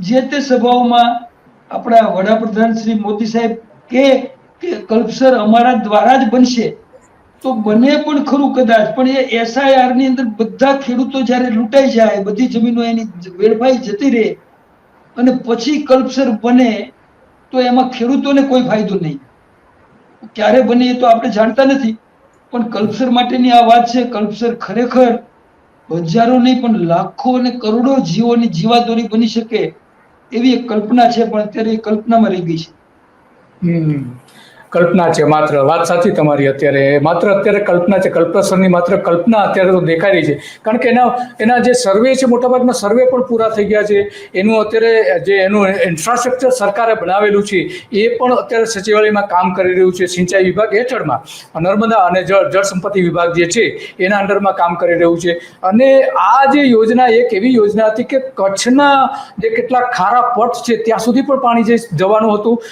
જે તે સભાઓમાં આપણા વડાપ્રધાન શ્રી મોદી સાહેબ કે કલ્પસર અમારા દ્વારા જ બનશે, તો બને પણ ખરું કદાચ. પણ એ એસઆઈઆરની અંદર બધા ખેડૂતો જ્યારે લૂંટાઈ જાય, બધી જમીનો એની વેડફાઈ જતી રહે, અને પછી કલ્પસર બને, તો એમાં ખેડૂતોને કોઈ ફાયદો નહીં. ક્યારે બને એ તો આપણે જાણતા નથી. પણ કલ્પસર માટેની આ વાત છે, કલ્પસર ખરેખર હજારો નહીં પણ લાખો અને કરોડો જીવોની જીવાદોરી બની શકે. એવી એક કલ્પના છે પણ અત્યારે એ કલ્પનામાં રહી ગઈ છે હમ. કલ્પના છે માત્ર. વાત સાચી તમારી અત્યારે. માત્ર અત્યારે કલ્પના છે. કલ્પસરની માત્ર કલ્પના અત્યારે તો દેખાઈ રહી છે. કારણ કે એના એના જે સર્વે છે, મોટાભાગના સર્વે પણ પૂરા થઈ ગયા છે. એનું અત્યારે જે એનું ઇન્ફ્રાસ્ટ્રક્ચર સરકારે બનાવેલું છે, એ પણ અત્યારે સચિવાલયમાં કામ કરી રહ્યું છે, સિંચાઈ વિભાગ હેઠળમાં. નર્મદા અને જળ જળ સંપત્તિ વિભાગ જે છે, એના અંડરમાં કામ કરી રહ્યું છે. અને આ જે યોજના, એક એવી યોજના હતી કે કચ્છના જે કેટલાક ખારા પટ છે, ત્યાં સુધી પણ પાણી જે જવાનું હતું.